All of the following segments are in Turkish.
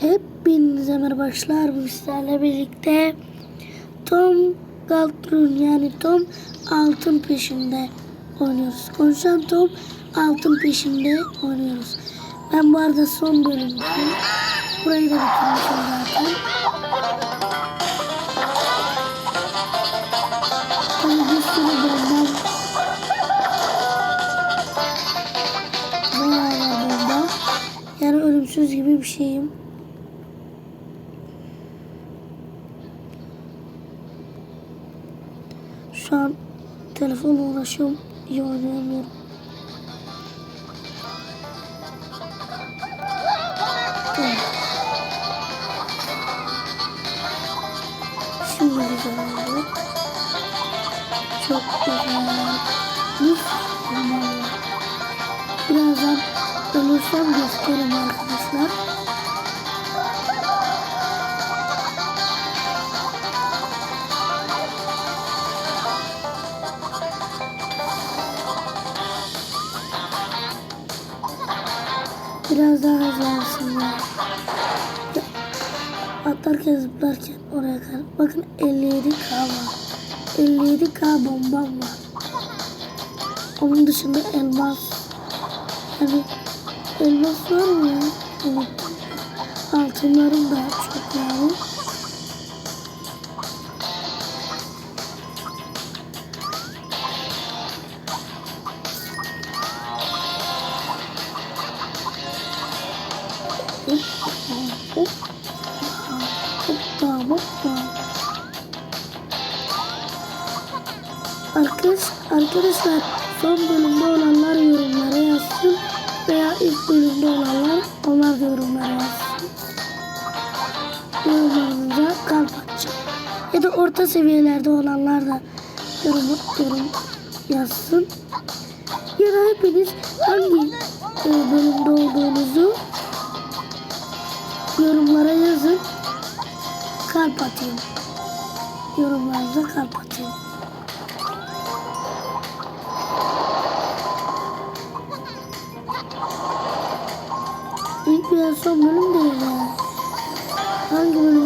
Hepinize merhaba arkadaşlar. Bu sizlerle birlikte Tom Galtrun yani Tom altın peşinde oynuyoruz. Konuşan Tom altın peşinde oynuyoruz. Ben bu arada son bölümdeyim. Burayı da bitirmişim zaten. Tabii bir sürü bölümden. Yani ölümsüz gibi bir şeyim. Şu an telefonla uğraşıyorum. İyi oynayamıyorum. Şimdi güzel oldu. Çok güzel. Birazdan ölürsem gösteririm arkadaşlar. Biraz daha hızlansınlar. Atlarken zıplarken oraya kadar. Bakın 57k var. 57k bombam var. Onun dışında elmas. Yani elmas var mı ya? Evet. Altınlarım da çok yani. Arkadaş, arkadaşlar son bölümde olanlar yorumlara yazsın veya ilk bölümde olanlar onlar da yorumlara yazsın. Yorumlarınıza kalp atacağım. Ya da orta seviyelerde olanlar da yorum, yorum yazsın. Ya da hepiniz hangi e, bölümde olduğunuzu yorumlara yazın. Kalp atayım. Yorumlarınıza kalp atayım. İlk veya son bölüm değil yani. Hangi bölümde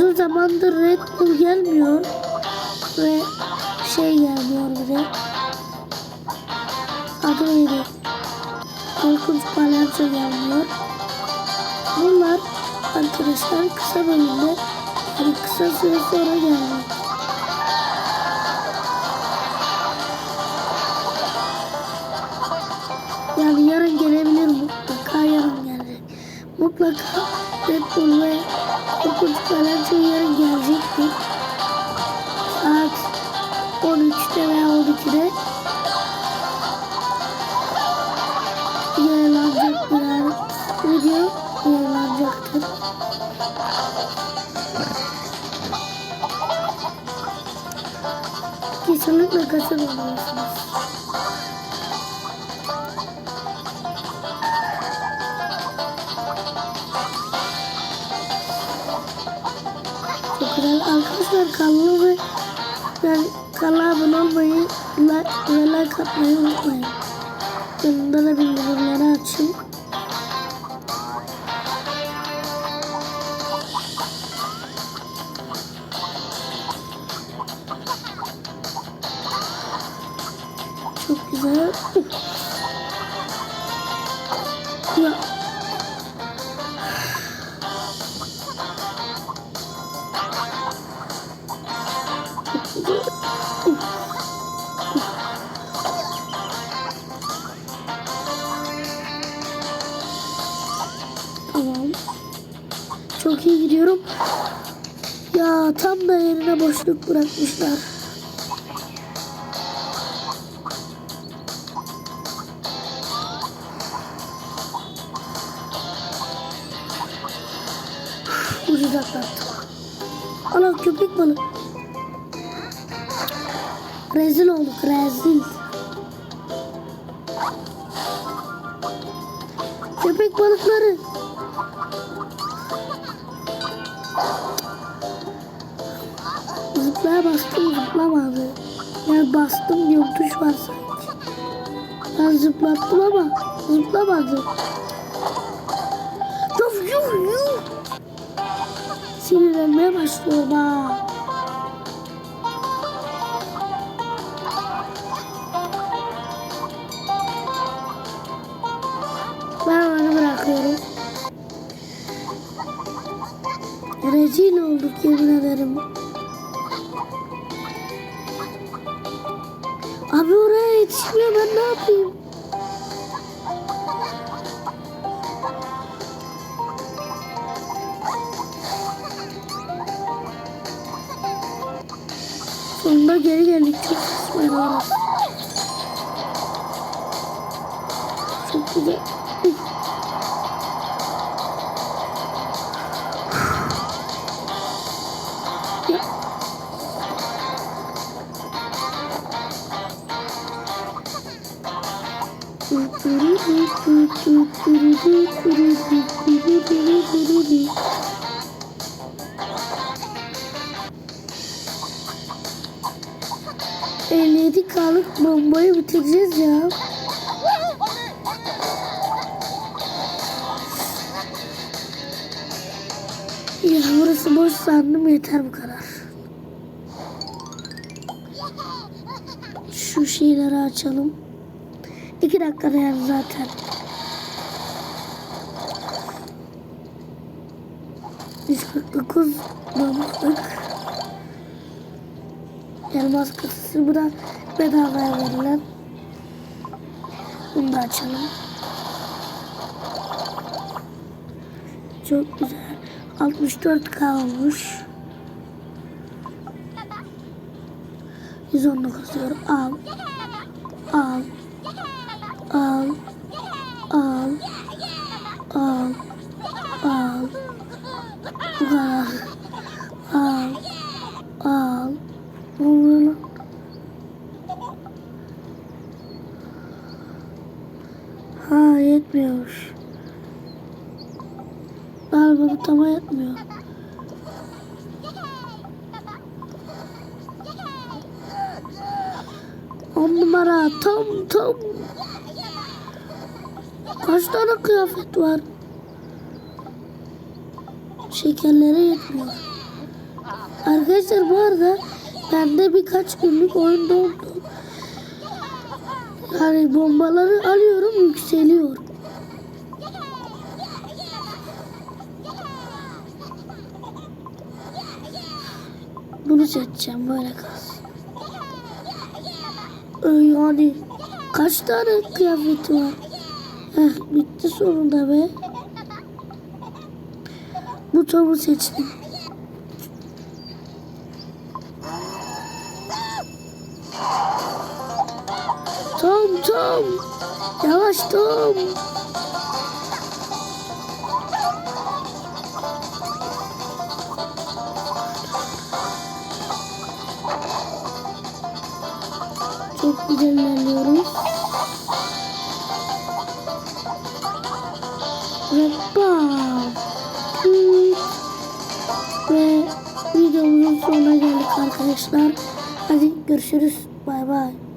Uzun zamandır Red Bull gelmiyor ve şey gelmiyor de. Adı neydi? Korkunç palyaço gelmiyor. Bunlar arkadaşlar kısa bölümde yani kısa süre sonra gelmiyor. Yani yarın gelebilir mutlaka yarın gelecek. Mutlaka Bull ve Korkunç Palyaço yarın gelecektir. Saat 13'te veya 12'de yayınlanacaktır yani. Video yayınlanacaktır. Kesinlikle kaçırmamalısınız. Güzel arkadaşlar kanalı ve yani kanala abone olmayı like, ve like atmayı unutmayın. Yanında da bildirimleri açın. Çok güzel. Ya Gidiyorum. Ya tam da yerine boşluk bırakmışlar. Ucuz atlattım. Ana köpek balığı. Rezil olduk rezil. Köpek balıkları. Zıplaya bastım zıplamadı. Yani bastım diyorum tuş var sanki. Ben zıplattım ama zıplamadı. Of yuh yuh. Sinirlenmeye başlıyorum ha. Bırakıyorum. Rezil olduk yemin ederim. Abi oraya yetişmiyor ben ne yapayım? Sonunda geri geldik. Çok orası. Çok güzel. 57 kalık bombayı bitireceğiz ya. Ya burası boş sandım yeter bu kadar. Şu şeyleri açalım. İki dakikada yani zaten. Biz 49 bulmuştuk. Elmas kasası bu da bedavaya verilen. Bunu da açalım. Çok güzel. 64 kalmış. 119 diyorum. Al. Al. Galiba bu tama yetmiyor. On numara tam tam. Kaç tane kıyafet var? Şekerlere yetmiyor. Arkadaşlar bu arada bende birkaç günlük oyun doldu. Yani bombaları alıyorum yükseliyor. Bunu seçeceğim böyle kalsın. Ee, Yani kaç tane kıyafeti var? Heh, bitti sonunda be. Bu tabu seçtim. Tom Tom. Yavaş Tom. Çok güzel ilerliyoruz. Tüt. Ve videomuzun sonuna geldik arkadaşlar. Hadi görüşürüz. Bay bay.